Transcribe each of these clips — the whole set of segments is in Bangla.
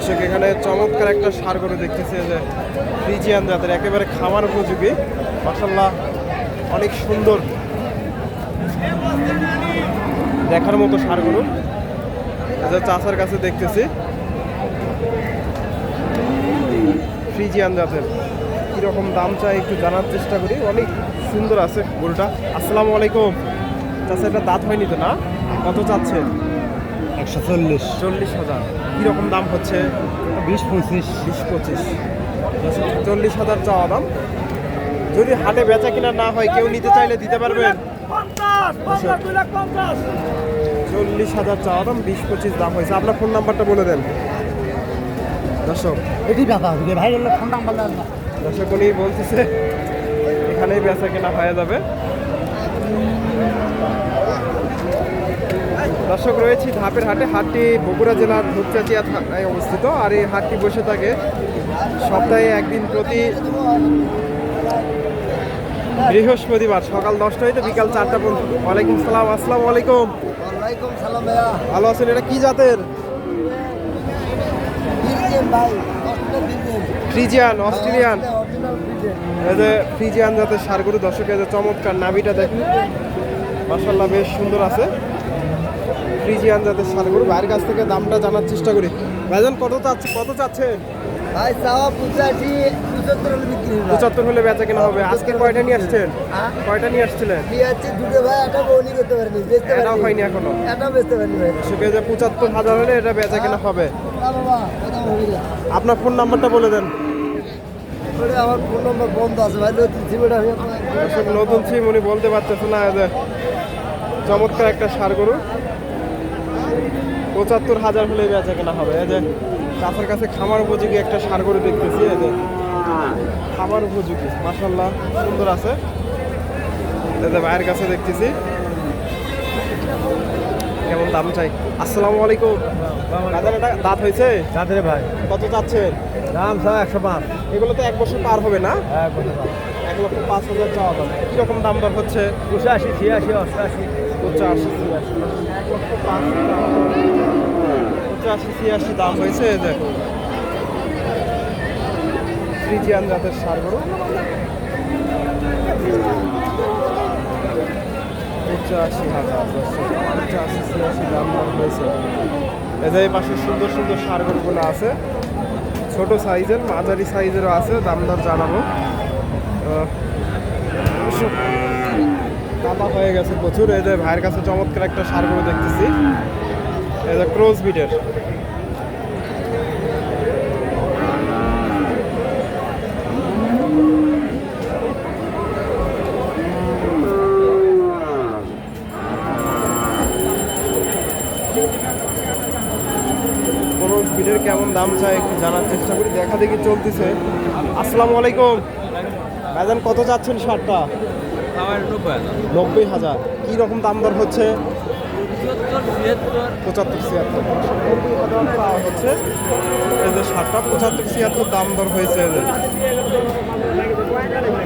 দর্শক, এখানে চমৎকার একটা সার গরু দেখতেছে যে ফ্রিজিয়ান জাতের, একেবারে খামার উপযোগী। মাসাল্লাহ অনেক সুন্দর দেখার মতো সার গরু। চাষার কাছে দেখতেছি। ফ্রিজিয়ান জাতের। কীরকম দাম চাই একটু জানার চেষ্টা করি। অনেক সুন্দর আছে গরুটা। আসসালামু আলাইকুম। চাষা, এটা দাঁত হয়নি তো না? কত চাচ্ছেন? একশো চল্লিশ। চল্লিশ হাজার। কীরকম দাম হচ্ছে? বিশ পঁচিশ। বিশ পঁচিশ। চল্লিশ হাজার চাওয়া দাম। যদি হাটে বেচা কিনা না হয় কেউ নিতে চাইলে দিতে পারবেন? চল্লিশ হাজার চাওয়া দাম বিশ পঁচিশ দাম হয়েছে। আপনার ফোন নাম্বারটা বলে দেন। দর্শক। এটি ব্যথা হবে ভাই ফোন নাম্বার দর্শক উনি বলতেছে এখানেই বেচা কেনা হয়ে যাবে। দর্শক রয়েছি ধাপের হাটে। হাটটি বগুড়া জেলার ধূপচাচিয়া থানায় অবস্থিত। আর এই হাটটি বসে থাকে সপ্তাহে একদিন প্রতি বৃহস্পতিবার সকাল দশটা হইতে বিকাল চারটা পর্যন্ত। ওয়ালাইকুম সালাম আসসালামু আলাইকুম। ভালো আছেন? এটা কি জাতের? ফ্রিজিয়ান অস্ট্রেলিয়ান অরিজিনাল এই যে ফ্রিজিয়ান জাতের সারগুলো দর্শকের যে চমৎকার নাভিটা দেখুন। মাসাল্লাহ বেশ সুন্দর আছে। ফ্রিজিয়ান জাতের সারগুলো বাইরের কাছ থেকে দামটা জানার চেষ্টা করি। ভাইজান কত চাচ্ছে কত চাচ্ছেন? ভাই চাওয়া পঁচাশি পঁচাত্তর হলে বিক্রি পঁচাত্তর হলে বেচা কেনা হবে। আজকে কয়টা নিয়ে আসছেন? হ্যাঁ? কয়টা নিয়ে আসছিলেন? কি আছে দুটো ভাই এটা বউনি করতে পারেনি বেচতে এটাও হয়নি এখনও? এটাও বেচতে পারেনি ভাই। পঁচাত্তর হাজার হলে এটা বেচা কেনা হবে। এটা হবে আপনার ফোন নাম্বারটা বলে দেন। আমার ফোন নম্বর বন্ধ আছে ভাই নতুন সিমেটা আমি নতুন সিম উনি বলতে পারতেছে না যে চমৎকার একটা সার গরু। পঁচাত্তর হাজার হলে বেচা কেনা হবে। এই যে চাষের কাছে খামার উপযোগী একটা সার গরু দেখতেছি এই যে খামার উপযোগী মাসাল্লাহ সুন্দর আছে। এই যে ভাইয়ের কাছে দেখতেছি। কেমন দাম চাই? আসসালামু আলাইকুম। দাদার এটা দাঁত হয়েছে? তাদের ভাই। কত চাচ্ছেন? দাম সব একশো পাঁচ। এগুলো তো এক বছর পার হবে না? হ্যাঁ এক লক্ষ পাঁচ হাজার চাওয়া দাম। কীরকম দাম দর হচ্ছে? পঁচাশি ছিয়াশি অষ্টাশি পঁচাশি পঁচাশি ছিয়াশি, দাম হয়েছে যে ফ্রিজিয়ান জাতের সার গরু। পঁচাশি হাজার পঁচাশি ছিয়াশি দাম হয়েছে। এই পাশে সুন্দর সুন্দর সার আছে। ছোট সাইজের, মাঝারি সাইজেরও আছে, দাম দর জানাব। হয়ে গেছে প্রচুর। এই যে ভাইয়ের কাছে চমৎকার একটা সার গরু দেখতেছি। এই যে ক্রোজ বিটের। বিটের কেমন দাম চাই একটু জানার চেষ্টা করি। দেখা দেখি চলতেছে। আসসালামু আলাইকুম। ভাইজান, কত চাচ্ছেন শার্টটা নব্বই হাজার। কী রকম দাম দর হচ্ছে? পঁচাত্তর ছিয়াত্তর। হচ্ছে এই যে সারটা পঁচাত্তর ছিয়াত্তর দাম দর হয়েছে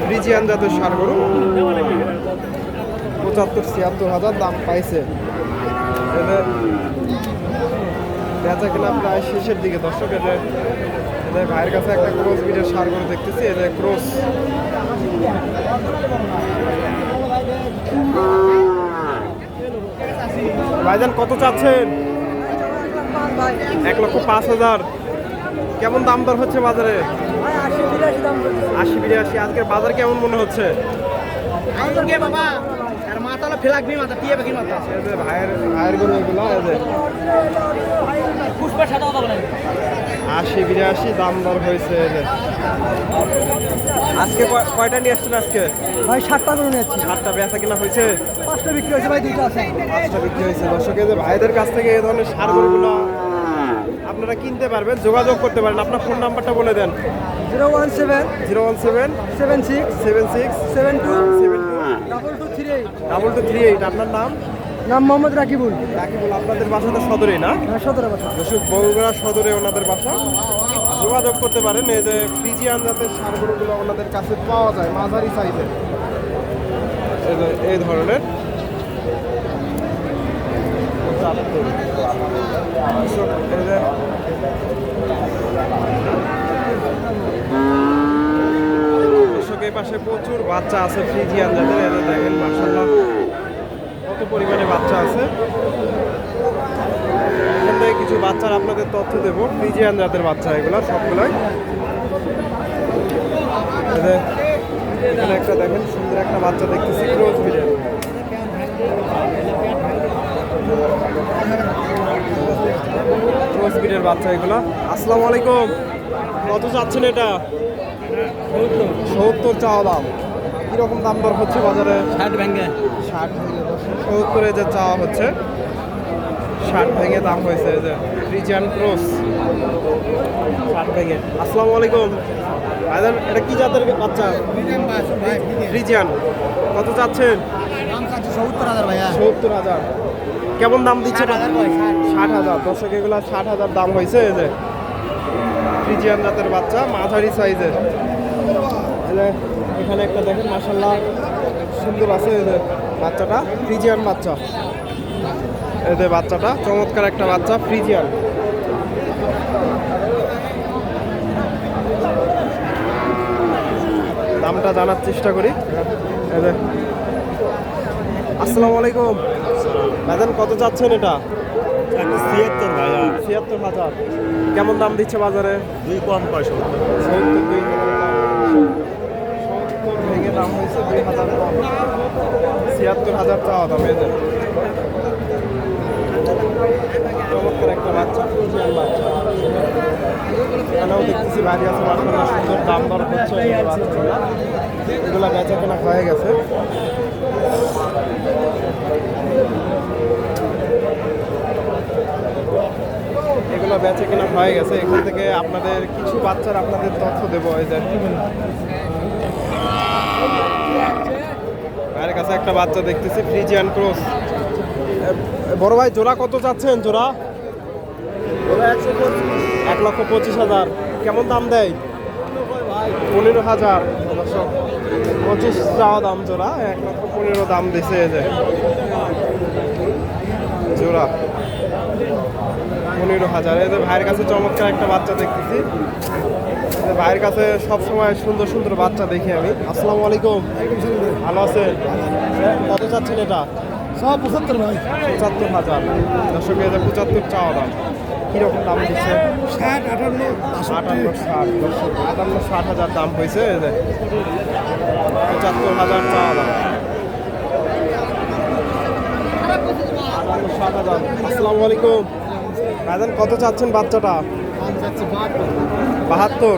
ফ্রিজিয়ান জাতের সার গরু। পঁচাত্তর ছিয়াত্তর হাজার দাম পাইছে। যে বেচা কিনা প্রায় শেষের দিকে দর্শক এই যে ভাইয়ের কাছে একটা ক্রস বিটের সার গরু দেখতেছি যে ক্রস ভাইজান, কত চাচ্ছেন? এক লক্ষ পাঁচ হাজার। কেমন দাম দর হচ্ছে বাজারে? আশি, বিরাশি। আজকের বাজার কেমন মনে হচ্ছে? ভাইয়ের ভাইয়ের গরু এগুলো আশি বিরাশি দাম দর হয়েছে আজকে কয়টা নিয়ে আসছেন আজকে? ভাই ষাটটা করে নিচ্ছি সাতটা বেচা কিনা হয়েছে? পাঁচটা বিক্রি হয়েছে ভাই দুটো আছে। পাঁচটা বিক্রি হয়েছে। দর্শক যে ভাইদের কাছ থেকে এই ধরনের সার গরুগুলো আপনারা কিনতে পারবেন যোগাযোগ করতে পারেন। আপনার ফোন নাম্বারটা বলে দেন। Zero one seven zero one seven seven six seven six seven two seven two double two three eight. Double two three eight. আপনার নাম? নাম মোহাম্মদ রাকিবুল। রাকিবুল আপনাদের বাসা তো সদরেই না? হ্যাঁ, সদরে বাসা। দর্শক বগুড়া সদরে ওনাদের বাসা। যোগাযোগ করতে পারেন এই যে ফ্রিজি আনজাতের সারগুলোগুলো ওনাদের কাছে পাওয়া যায় মাঝারি সাইজের। এই ধরনের। পাশে প্রচুর বাচ্চা আছে ফ্রিজি জাতের এদের দেখেন মাসাল্লাহ কত পরিমাণে বাচ্চা আছে। কিছু বাচ্চার আপনাদের তথ্য দেবো। ফ্রিজিয়ান জাতের বাচ্চা এগুলো, সবগুলোই। একটা দেখেন, সুন্দর একটা বাচ্চা দেখতেছি ক্রোজ বিলের ক্রোজ বাচ্চা এগুলো। আসসালামু আলাইকুম। কত চাচ্ছেন এটা? সত্তর চাওয়া দাম। কীরকম দাম দর হচ্ছে বাজারে? ষাট ব্যাঙ্গে ষাট ভেঙে সত্তরে যে চাওয়া হচ্ছে ষাট ভেঙে দাম হয়েছে এই যে ফ্রিজিয়ান ক্রস ষাট ভেঙে আসসালামু আলাইকুম। ভাইজান এটা কি জাতের বাচ্চা? ফ্রিজিয়ান কত চাচ্ছেন? সত্তর হাজার ভাইয়া। সত্তর হাজার। কেমন দাম দিচ্ছে ষাট হাজার দর্শক এগুলো ষাট হাজার দাম হয়েছে এই যে। ফ্রিজিয়ান জাতের বাচ্চা মাঝারি সাইজের এখানে একটা দেখেন মাসাল্লাহ সুন্দর আছে বাচ্চাটা ফ্রিজিয়ান বাচ্চা। এদের বাচ্চাটা চমৎকার একটা বাচ্চা ফ্রিজিয়ান। দামটা জানার চেষ্টা করি। আসসালামু আলাইকুম। ভাইজান কত চাচ্ছেন এটা? ছিয়াত্তর হাজার। কেমন দাম দিচ্ছে বাজারে? দুই কম পয়সা সত্তর দুই সত্তর ভেঙে দাম হয়েছে, দুই হাজার ছিয়াত্তর হাজার চাওয়া দাম এদের একটা বাচ্চা এখানেও মাসাল্লাহ সুন্দর দাম দর বেচা কেনা হয়ে গেছে। এগুলো বেচে কেনা হয়ে গেছে। এখান থেকে আপনাদের, কিছু বাচ্চার আপনাদের তথ্য দেবো, এই যে। কাছে একটা বাচ্চা দেখতেছি ফ্রিজ ফ্রিজিয়ান ক্রস বড় ভাই, জোড়া কত চাচ্ছেন, জোড়া? এক লক্ষ পঁচিশ হাজার। কেমন দাম দেয়? পনেরো হাজার। পঁচিশ চাওয়া দাম, জোড়া। এক লক্ষ পনেরো দাম দিছে এই যে। জোড়া। পনেরো হাজার। এদের ভাইয়ের কাছে চমৎকার একটা বাচ্চা দেখতেছি। ভাইয়ের কাছে সব সময় সুন্দর সুন্দর বাচ্চা দেখি আমি। আসসালামু আলাইকুম। ভালো আছেন? কত চাচ্ছেন এটা? সব পঁচাত্তর ভাই। পঁচাত্তর হাজার। দর্শক এদের পঁচাত্তর চাওয়া দাম কীরকম দাম দিচ্ছে? ষাট আটান্ন আটান্ন ষাট। দর্শক আটান্ন ষাট হাজার দাম হয়েছে পঁচাত্তর হাজার চাওয়া দাম। আটান্ন ষাট হাজার। আসসালামু আলাইকুম। ভাইজান কত চাচ্ছেন বাচ্চাটা? বাহাত্তর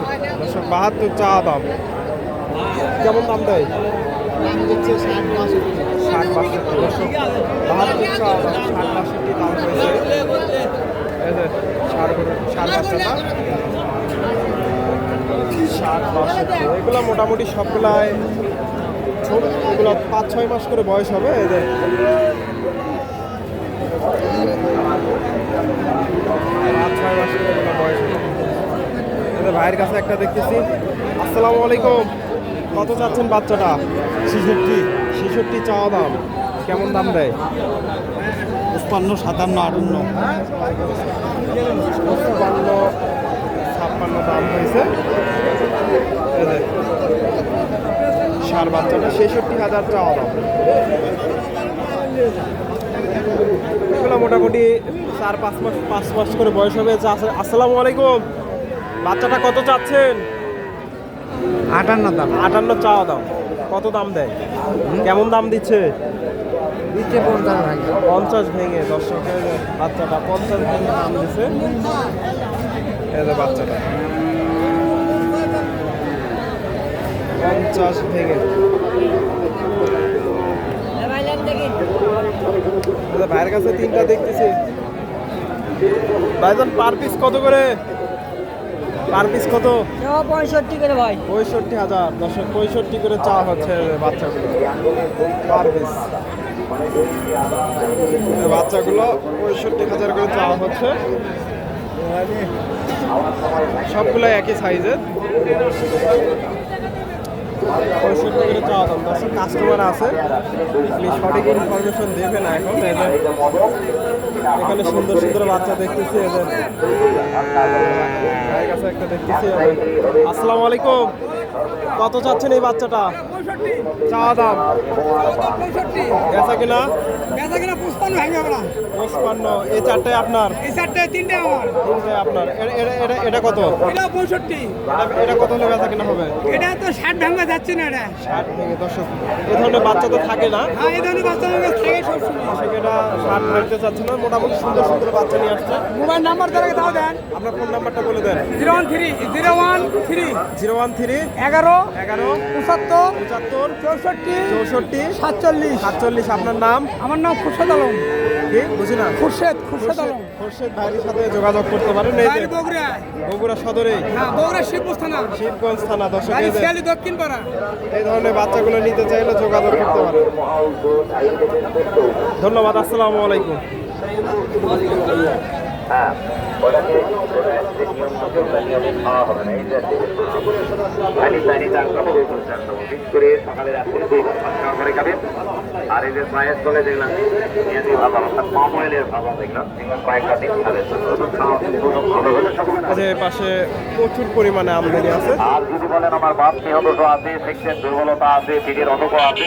বাহাত্তর, চা দাম। কেমন দাম দেয়? ষাট বাষট্টি দর্শক বাহাত্তর চাওয়া দাম, ষাট বাষট্টি, দাম হয়েছে। ষাট ষাট বাচ্চাটা ষাট বাষট্টি, এগুলো মোটামুটি সবগুলাই ছোট, এগুলো পাঁচ, ছয় মাস করে বয়স হবে এদের ছয় বয়স ভাইয়ের কাছে একটা দেখতেছি। আসসালামু আলাইকুম। কত চাচ্ছেন বাচ্চাটা? ছেষট্টি। ছেষট্টি চাওয়া দাম। কেমন দাম দেয়? পঞ্চান্ন সাতান্ন আটান্ন। ছাপ্পান্ন ছাপ্পান্ন দাম হয়েছে। ষাঁড় বাচ্চাটা ছেষট্টি হাজার চাওয়া দাম। মোটামুটি চার পাঁচ মাস পাঁচ মাস করে বয়স হবে আসসালামু আলাইকুম। বাচ্চাটা কত চাচ্ছেন? আটান্ন দাম। আটান্ন চাওয়া দাম কত দাম দেয়? কেমন দাম দিচ্ছে? দিচ্ছে পঞ্চাশ ভাই পঞ্চাশ ভেঙে দর্শকের বাচ্চাটা পঞ্চাশ ভেঙে দাম এই বাচ্চাটা। পঞ্চাশ ভেঙে। ভাইয়ের কাছে তিনটা দেখতেছি। ভাইজান পার পিস কত করে? পার পিস কত? পঁয়ষট্টি করে ভাই। পঁয়ষট্টি হাজার। দশক পঁয়ষট্টি করে চাওয়া হচ্ছে বাচ্চাগুলো। পার পিস বাচ্চাগুলো পঁয়ষট্টি হাজার করে চাওয়া হচ্ছে। সবগুলো একই সাইজের পঁয়ষট্টি করে কাস্টমার আছে সঠিক ইনফরমেশন দেবে এখন। এদের এখানে সুন্দর সুন্দর বাচ্চা দেখতেছি এদের একটা দেখতেছি আসসালামু আলাইকুম। কত চাচ্ছেন এই বাচ্চাটা? চাওয়া দাম। বেচা কিনা? পঁচপান্ন। এই চারটায় আপনার? তিনটে আপনার। এটা- এটা কত? এটা- এটা কত হলে বেচা কিনা হবে? এটা তো ষাট ভাঙা যাচ্ছে না এটা ষাট থেকে দশক এ ধরনের বাচ্চা তো থাকে না। হ্যাঁ এই ধরনের বাচ্চা আমার কাছে থাকে সবসময় সেটা ষাট ভাঙতে চাচ্ছে না। মোটামুটি সুন্দর সুন্দর বাচ্চা নিয়ে আসছে। মোবাইল নাম্বার তারা তাও দেন। আপনার ফোন নাম্বারটা বলে দেন। Zero one three zero one three. Zero one three এগারো এগারো পঁচাত্তর পঁচাত্তর চৌষট্টি চৌষট্টি সাতচল্লিশ। সাতচল্লিশ আপনার নাম? আমার নাম খুরশেদ আলম। কি? বুঝি না। খুরশেদ খুরশেদ আলম। খোরশেদ ভাইয়ের সাথে যোগাযোগ করতে পারেন। এই বগুড়া। বগুড়া সদরে। হ্যাঁ বগুড়া শিবপুর থানা। শিবগঞ্জ থানা দর্শক এই দক্ষিণ পাড়া। এই ধরনের বাচ্চাগুলো নিতে চাইলে যোগাযোগ করতে পারেন। ধন্যবাদ আসসালামু আলাইকুম। হ্যাঁ ওটাকে ওটা যে নিয়ম মতো ওটা নিয়মে খাওয়া হবে না। এই খালি পানি তার কথা বলছেন মিক্স করে সকালে রাত্রে দুই খাওয়া করে খাবেন আর এই যে পায়েস চলে দেখলাম পেঁয়াজি অর্থাৎ অয়েলের কয়েকটা দিন খাবেন যে পাশে প্রচুর পরিমাণে আমদানি আছে। আর যদি বলেন আমার বাপ নিহত আছে সেক্ষেত্রে দুর্বলতা আছে পিঠের অনক আছে।